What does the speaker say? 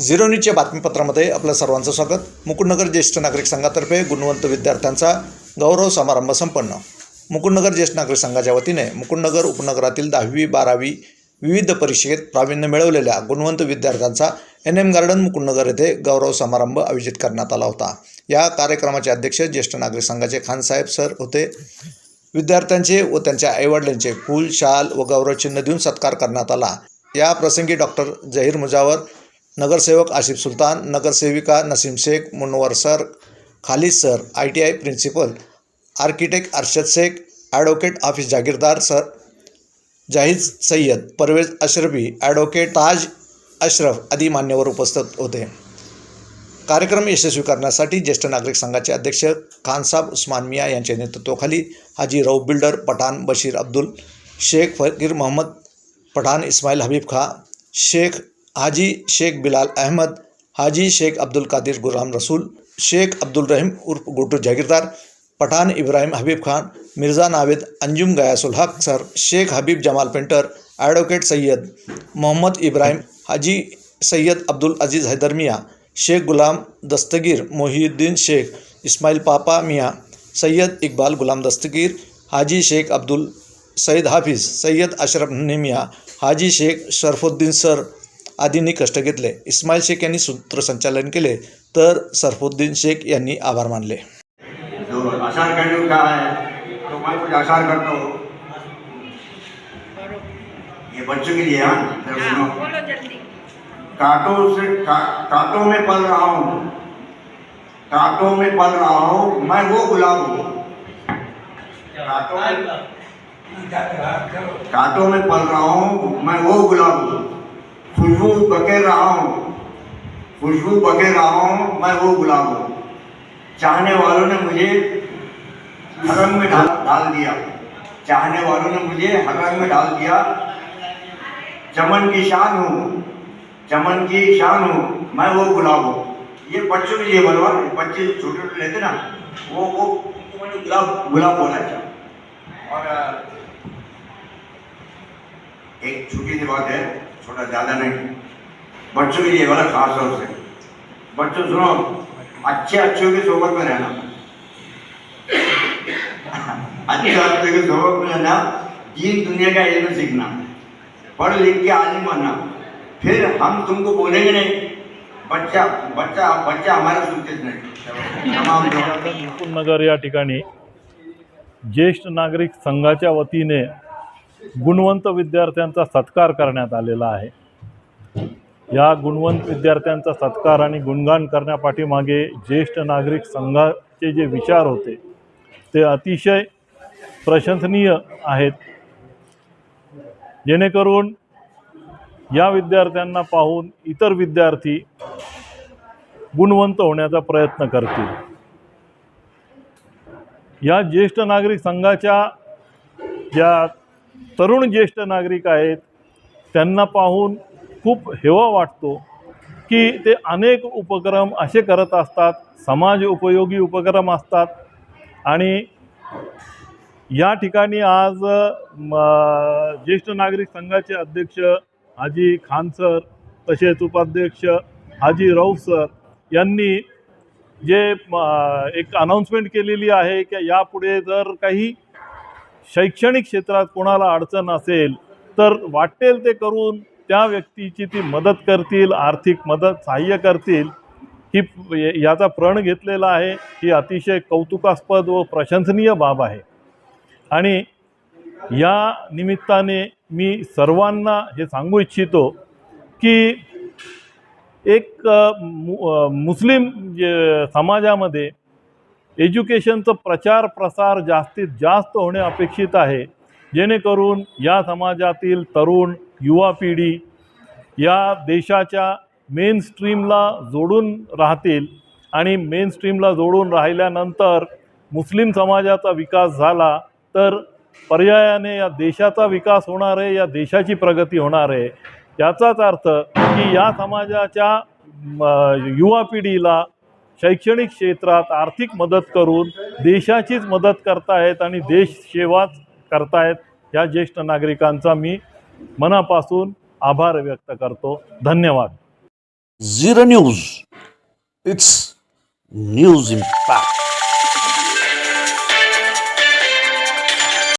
Zero न्यूजच्या बातमीपत्रामध्ये आपलं सर्वांचं स्वागत. मुकुंदनगर ज्येष्ठ नागरिक संघातर्फे गुणवंत विद्यार्थ्यांचा गौरव समारंभ संपन्न. मुकुंदनगर ज्येष्ठ नागरिक संघाच्या वतीने मुकुंदनगर उपनगरातील दहावी बारावी विविध परीक्षेत प्रावीण्य मिळवलेल्या गुणवंत विद्यार्थ्यांचा एन एम गार्डन मुकुंदनगर येथे गौरव समारंभ आयोजित करण्यात आला होता. या कार्यक्रमाचे अध्यक्ष ज्येष्ठ नागरिक संघाचे खानसाहेब सर होते. विद्यार्थ्यांचे व त्यांच्या आईवडिलांचे फूल शाल व गौरवचिन्ह देऊन सत्कार करण्यात आला. या प्रसंगी डॉक्टर जहीर मुजावर नगरसेवक आसिफ सुलतान नगरसेविका Naseem Shaikh Munawar sir Khalid sir I T I principal architect Arshad Shaikh advocate office Jagirdar sir Zahid Sayyed Parvez Ashrafi advocate Taj Ashraf आदी मान्यवर उपस्थित होते. कार्यक्रम यशस्वी करण्यासाठी ज्येष्ठ नागरिक संघाचे अध्यक्ष खानसाब उस्मान मिया यांच्या नेतृत्वाखाली Haji Rauf builder Pathan Bashir Abdul Shaikh Fakir Mohammed Pathan Ismail Habib Kha Shaikh Haji Shaikh Bilal Ahmad, Haji Shaikh Abdul Qadir Ghulam Rasool, Shaikh Abdul Rahim उर्फ़ Gutu Jagirdar, Pathan Ibrahim Habib Khan, Mirza Naved Anjum Gayasul Haq, sir Shaikh Habib Jamal painter, advocate Sayyed Mohammed Ibrahim, Haji Sayyed Abdul Aziz Haider Miyan Shaikh Ghulam Dastagir Mohiuddin Shaikh Ismail Papa Miyan, Syed Iqbal Ghulam Dastagir, Haji Shaikh Abdul Saeed Hafiz, Syed Ashraf Nemiya, Haji Shaikh Sharafuddin sir आदींनी कष्ट घेतले. इस्माईल शेख यांनी सूत्रसंचालन केले तर सरफुद्दीन शेख यांनी आभार मानले. ये बच्चों के लिए हाँ बोलो जल्दी कांटों से का, कांटों में पल रहा हूँ कांटों में पल रहा हूँ मैं वो गुलाब हूँ। कांटों में कांटों में पल रहा हूँ मैं वो गुलाब हूँ। खुशबू बखेर रहा हूँ खुशबू बखेर रहा हूँ मैं वो गुलाब हूँ। चाहने वालों ने मुझे हर रंग में डाल डाल दिया। चाहने वालों ने मुझे हर रंग में डाल दिया। चमन की शान हूँ, चमन की शान हूँ, मैं वो गुलाब हूँ। ये बच्चों के लिए बोलवा, बच्चे छोटे छोटे लेते ना, वो वो गुलाब गुलाब बोला था और, एक छोटी सी बात है छोटा ज़्यादा नहीं। बच्चों के लिए वाला खास तौर से। बच्चों सुनो अच्छे अच्छों के सोबत में रहना। अच्छे अच्छों के सोबत में रहना दीन दुनिया का इल्म सीखना पढ़ लिख के आलिम बनना। फिर हम तुमको बोलेंगे नहीं बच्चा बच्चा बच्चा हमारा सुनते नहीं। तमाम या ठिकाणी ज्येष्ठ नागरिक संघाच्या वतीने गुणवंत विद्यार्थ्यांचा सत्कार करण्यात आलेला आहे. या गुणवंत विद्यार्थ्यांचा सत्कार आणि गुणगान करण्यापाठीमागे ज्येष्ठ नागरिक संघाचे जे विचार होते ते अतिशय प्रशंसनीय आहेत. जेणेकरून या विद्यार्थ्यांना पाहून इतर विद्यार्थी गुणवंत होण्याचा प्रयत्न करतील. या ज्येष्ठ नागरिक संघाच्या ज्या तरुण ज्येष्ठ नागरिक आहेत त्यांना पाहून खूप हेवा वाटतो की ते अनेक उपक्रम असे करत असतात समाज उपयोगी उपक्रम असतात. आणि या ठिकाणी आज म, ज्येष्ठ नागरिक संघाचे अध्यक्ष हाजी खान सर तसेच उपाध्यक्ष हाजी रऊफ सर यांनी जे एक अनाऊन्समेंट केलेली आहे की यापुढे जर काही शैक्षणिक क्षेत्रात कोणाला अडचण असेल तर वाटेल ते करून त्या व्यक्तीची ती मदत करतील आर्थिक मदत सहाय्य करतील. ही याचा प्रण घेतलेला आहे. ही अतिशय कौतुकास्पद व प्रशंसनीय बाब आहे. आणि या निमित्ताने मी सर्वांना हे सांगू इच्छितो की एक मु मुस्लिम जे समाजामध्ये एज्युकेशनचं प्रचार प्रसार जास्तीत जास्त होणे अपेक्षित आहे. जेणेकरून या समाजातील तरुण युवा पिढी या देशाच्या मेन स्ट्रीमला जोडून राहतील आणि मेन स्ट्रीमला जोडून राहिल्यानंतर मुस्लिम समाजाचा विकास झाला तर पर्यायाने या देशाचा विकास होणार आहे या देशाची प्रगती होणार आहे. याचाच अर्थ की या समाजाच्या युवा पिढीला शैक्षणिक क्षेत्रात आर्थिक मदत करून देशाचीच मदत करतायत आणि देश सेवाच करतायत या ज्येष्ठ नागरिकांचा मी मनापासून आभार व्यक्त करतो. धन्यवाद. Zero news. It's news impact.